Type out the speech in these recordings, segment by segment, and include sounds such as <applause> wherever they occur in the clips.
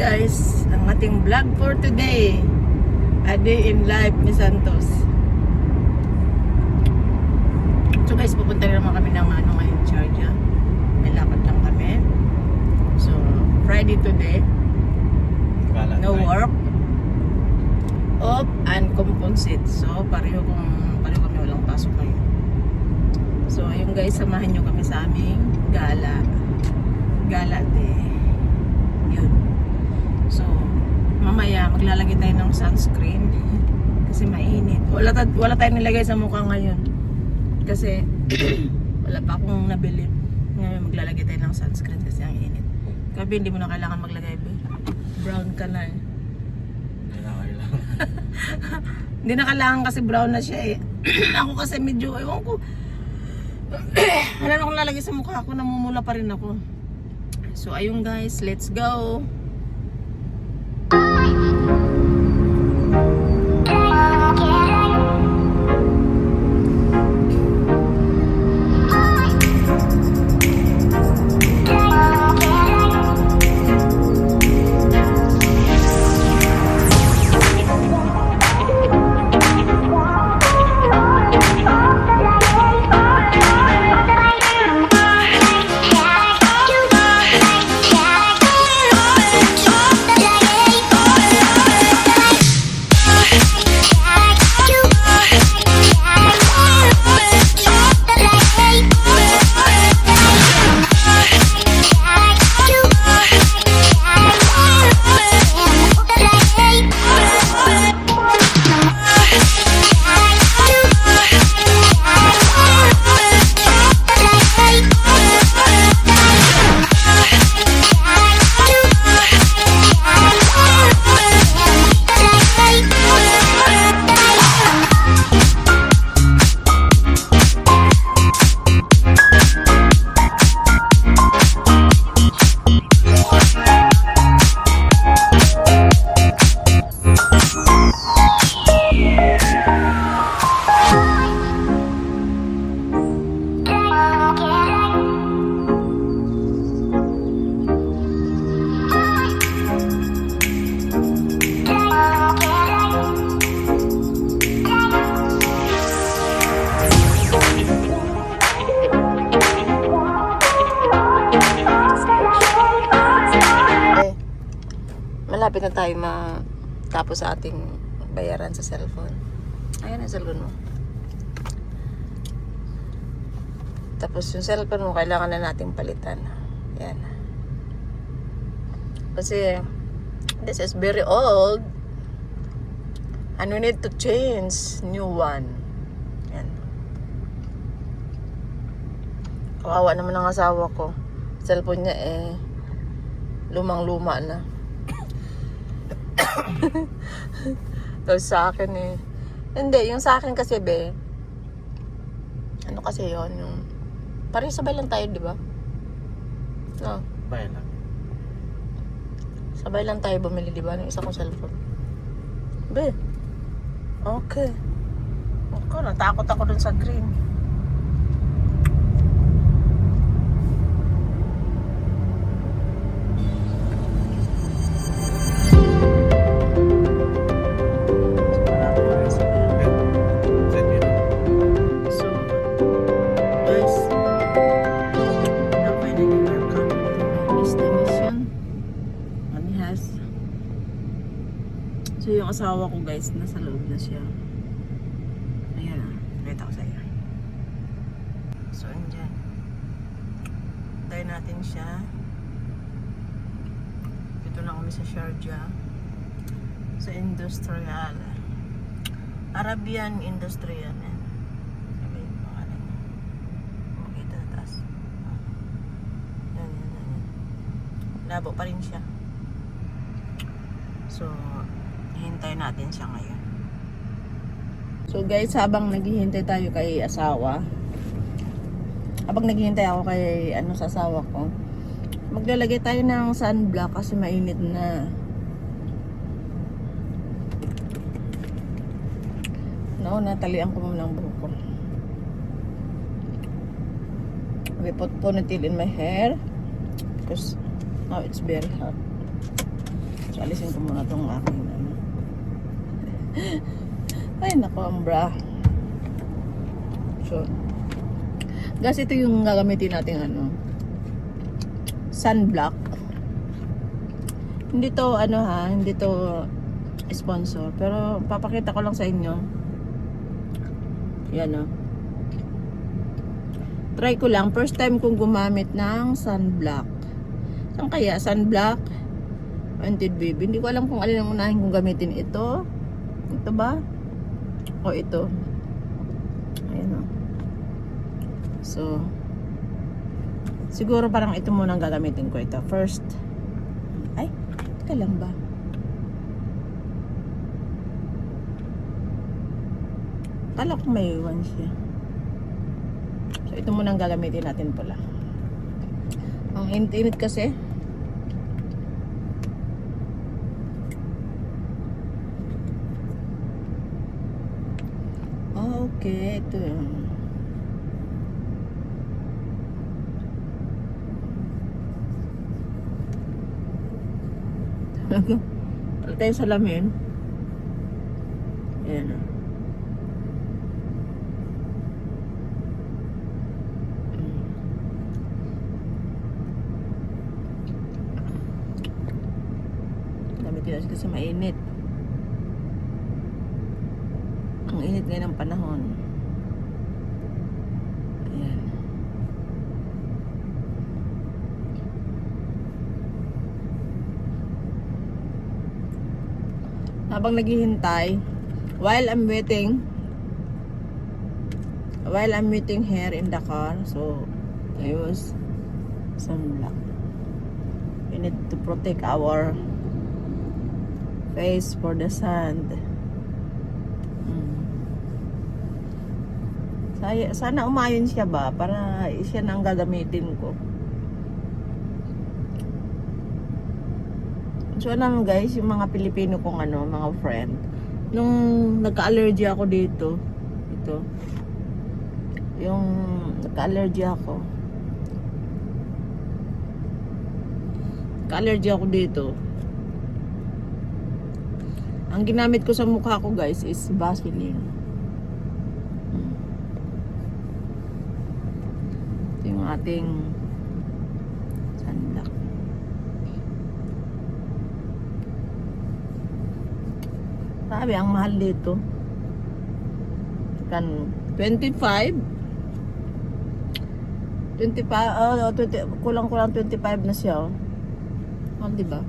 guys, ang ating vlog for today. A day in life ni Santos. So guys, pupunta rin naman kami ng ano ngayon, Charja. May lakad lang kami. So, Friday today. No work. Off and compensate. So, pareho kung pareho kami walang pasok ngayon. So, ayun guys, samahan nyo kami sa aming gala. Gala day. Yun. So, mamaya maglalagay tayo ng sunscreen kasi mainit. Wala, ta- wala tayong nilagay sa mukha ngayon. Kasi <coughs> wala pa akong nabili. Ngayon maglalagay tayo ng sunscreen kasi ang init. Kabi hindi mo na kailangan maglagay. Be. Brown ka na eh. <laughs> Hindi na kailangan kasi brown na siya eh. <clears throat> ako kasi medyo, ewan ko. <clears throat> Wala na akong lalagay sa mukha ko, namumula pa rin ako. So ayun guys, let's go. Malapit na tayo matapos sa ating bayaran sa cellphone. Ayan ang cellphone mo. Tapos yung cellphone mo, kailangan na nating palitan. Yan. Kasi, this is very old. And we need to change new one. Yan. Kawawa naman ang asawa ko. Cellphone niya eh, lumang-luma na. <laughs> Tapos sa akin eh. Hindi, yung sa akin kasi be, ano kasi yon yung, parang sabay lang tayo, di ba? No, Bayan lang. sabay lang tayo bumili, di ba? Ng isa kong cellphone. Be, okay. Ako, natakot ako dun sa green. Guys, nasa loob na siya. Ayan, nakita ko sa. So, andyan. Tayo natin siya. Dito na kami sa Sharjah. Sa Industrial. Arabian Industrial. Yan. Labo pa rin siya. So, hintay natin siya ngayon. So guys, habang naghihintay tayo kay asawa, habang naghihintay ako kay ano sa asawa ko, maglalagay tayo ng sunblock kasi mainit na. No, natalian ko muna ng buhok ko. We put ponytail in my hair because now it's very hot. So, alisin ko muna tong aking ano. <laughs> Ay, nako, ang bra. So, guys, ito yung gagamitin natin ano. Sunblock. Hindi to, ano ha, hindi to sponsor. Pero, papakita ko lang sa inyo. Yan o. Try ko lang. First time kong gumamit ng sunblock. Saan kaya? Sunblock? Wanted baby. Hindi ko alam kung alin ang unahin kong gamitin. Ito? Ito ba? O ito? Ayan o. So, siguro parang ito muna ang gagamitin ko ito. First, ay, teka lang ba? Kala ko may iwan siya. So, ito muna ang gagamitin natin pala. Ang init-init kasi. Okay, ito yun. Wala <laughs> tayong salamin. Ayan o. Gamitin natin kasi mainit. Init ngayon ng panahon. Ayan. Habang naghihintay, while I'm waiting, while I'm waiting here in the car, so I was sunblock. We need to protect our face for the sun. Mm. Saya- Sana umayon siya ba para siya na ang gagamitin ko. So naman guys, yung mga Pilipino kong ano, mga friend, nung nagka-allergy ako dito, ito, yung nagka-allergy ako, nagka-allergy ako dito, ang ginamit ko sa mukha ko guys is Vaseline. Hmm. Ito yung ating sunblock. Sabi, ang mahal dito. Kan 25 25 oh, 20, kulang-kulang 25 na siya. Oh. Mahal, di ba?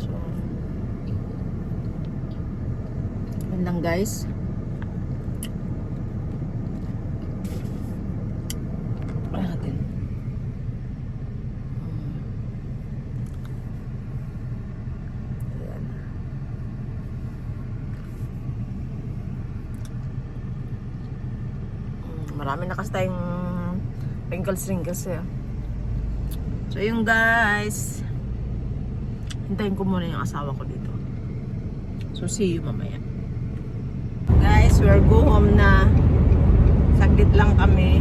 So, lang guys. Ano natin? Ayan. Hmm, Marami na kasi tayong wrinkles wrinkles eh. So yung guys, hintayin ko muna yung asawa ko dito. So, see you mamaya. We're go home na. Saglit lang kami.